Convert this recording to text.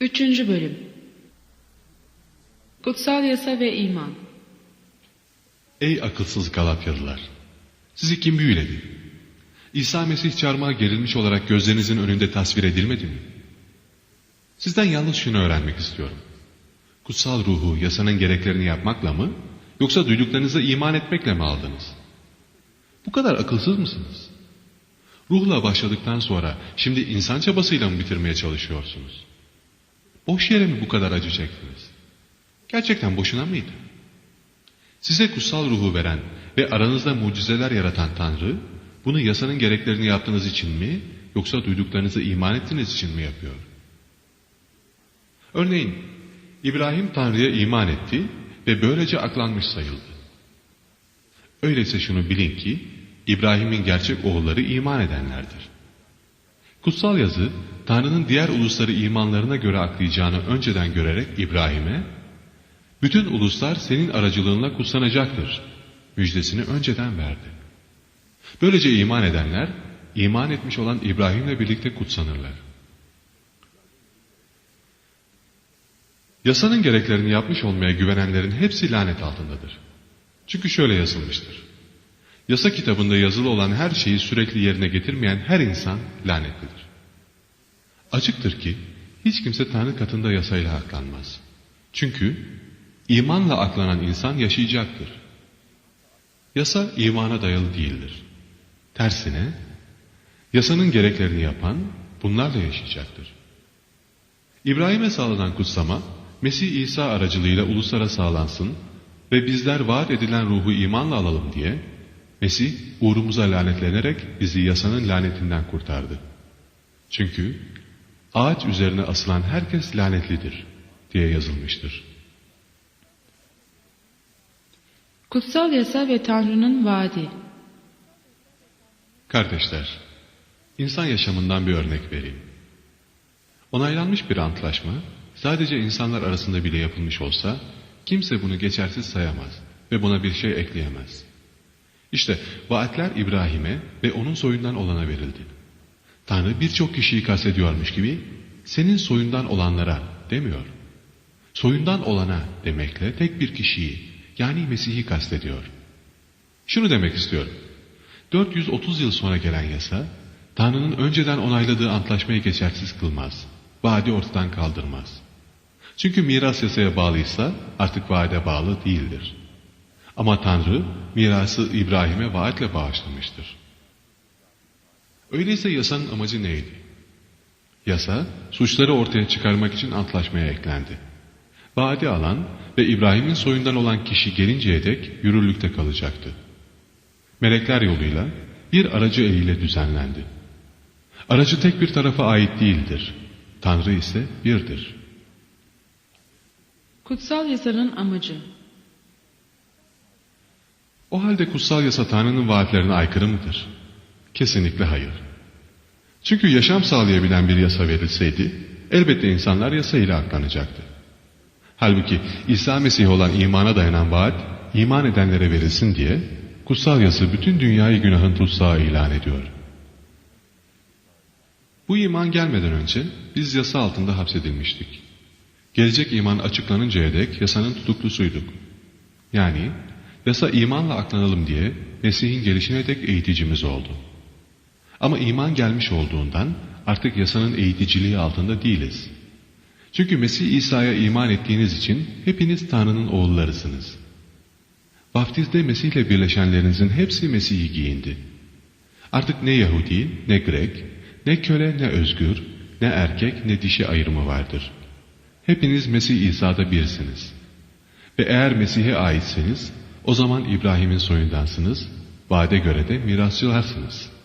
Üçüncü Bölüm Kutsal Yasa ve İman Ey akılsız Galatyalılar! Sizi kim büyüledi? İsa Mesih çarmıha gerilmiş olarak gözlerinizin önünde tasvir edilmedi mi? Sizden yalnız şunu öğrenmek istiyorum. Kutsal ruhu yasanın gereklerini yapmakla mı, yoksa duyduklarınıza iman etmekle mi aldınız? Bu kadar akılsız mısınız? Ruhla başladıktan sonra şimdi insan çabasıyla mı bitirmeye çalışıyorsunuz? Boş yere mi bu kadar acı çektiniz? Gerçekten boşuna mıydı? Size kutsal ruhu veren ve aranızda mucizeler yaratan Tanrı, bunu yasanın gereklerini yaptığınız için mi, yoksa duyduklarınızı iman ettiğiniz için mi yapıyor? Örneğin, İbrahim Tanrı'ya iman etti ve böylece aklanmış sayıldı. Öyleyse şunu bilin ki, İbrahim'in gerçek oğulları iman edenlerdir. Kutsal yazı, Tanrı'nın diğer ulusları imanlarına göre aklayacağını önceden görerek İbrahim'e, bütün uluslar senin aracılığınla kutsanacaktır müjdesini önceden verdi. Böylece iman edenler, iman etmiş olan İbrahim'le birlikte kutsanırlar. Yasanın gereklerini yapmış olmaya güvenenlerin hepsi lanet altındadır. Çünkü şöyle yazılmıştır. Yasa kitabında yazılı olan her şeyi sürekli yerine getirmeyen her insan lanetlidir. Açıktır ki hiç kimse Tanrı katında yasayla aklanmaz. Çünkü imanla aklanan insan yaşayacaktır. Yasa imana dayalı değildir. Tersine yasanın gereklerini yapan bunlarla yaşayacaktır. İbrahim'e sağlanan kutsama Mesih İsa aracılığıyla uluslara sağlansın ve bizler vaat edilen ruhu imanla alalım diye Mesih uğrumuza lanetlenerek bizi yasanın lanetinden kurtardı. Çünkü ağaç üzerine asılan herkes lanetlidir diye yazılmıştır. Kutsal Yasa ve Tanrı'nın Vaadi Kardeşler, insan yaşamından bir örnek vereyim. Onaylanmış bir antlaşma sadece insanlar arasında bile yapılmış olsa kimse bunu geçersiz sayamaz ve buna bir şey ekleyemez. İşte vaatler İbrahim'e ve onun soyundan olana verildi. Tanrı birçok kişiyi kastediyormuş gibi senin soyundan olanlara demiyor. Soyundan olana demekle tek bir kişiyi yani Mesih'i kastediyor. Şunu demek istiyorum. 430 yıl sonra gelen yasa Tanrı'nın önceden onayladığı antlaşmayı geçersiz kılmaz. Vaadi ortadan kaldırmaz. Çünkü miras yasaya bağlıysa artık vaade bağlı değildir. Ama Tanrı mirası İbrahim'e vaatle bağışlamıştır. Öyleyse yasanın amacı neydi? Yasa suçları ortaya çıkarmak için antlaşmaya eklendi. Vaadi alan ve İbrahim'in soyundan olan kişi gelinceye dek yürürlükte kalacaktı. Melekler yoluyla bir aracı eliyle düzenlendi. Aracı tek bir tarafa ait değildir. Tanrı ise birdir. Kutsal Yasa'nın amacı O halde kutsal yasa Tanrı'nın vaatlerine aykırı mıdır? Kesinlikle hayır. Çünkü yaşam sağlayabilen bir yasa verilseydi, elbette insanlar yasa ile aklanacaktı. Halbuki İsa Mesih olan imana dayanan vaat, iman edenlere verilsin diye, kutsal yasa bütün dünyayı günahın tutsağı ilan ediyor. Bu iman gelmeden önce biz yasa altında hapsedilmiştik. Gelecek iman açıklanıncaya dek yasanın tutuklusuyduk. Yani yasa imanla aklanalım diye Mesih'in gelişine dek eğiticimiz oldu. Ama iman gelmiş olduğundan artık yasanın eğiticiliği altında değiliz. Çünkü Mesih İsa'ya iman ettiğiniz için hepiniz Tanrı'nın oğullarısınız. Vaftizde Mesih'le birleşenlerinizin hepsi Mesih'i giyindi. Artık ne Yahudi, ne Grek, ne köle, ne özgür, ne erkek, ne dişi ayrımı vardır. Hepiniz Mesih İsa'da birsiniz. Ve eğer Mesih'e aitseniz, o zaman İbrahim'in soyundansınız, vaade göre de mirasçılarsınız.''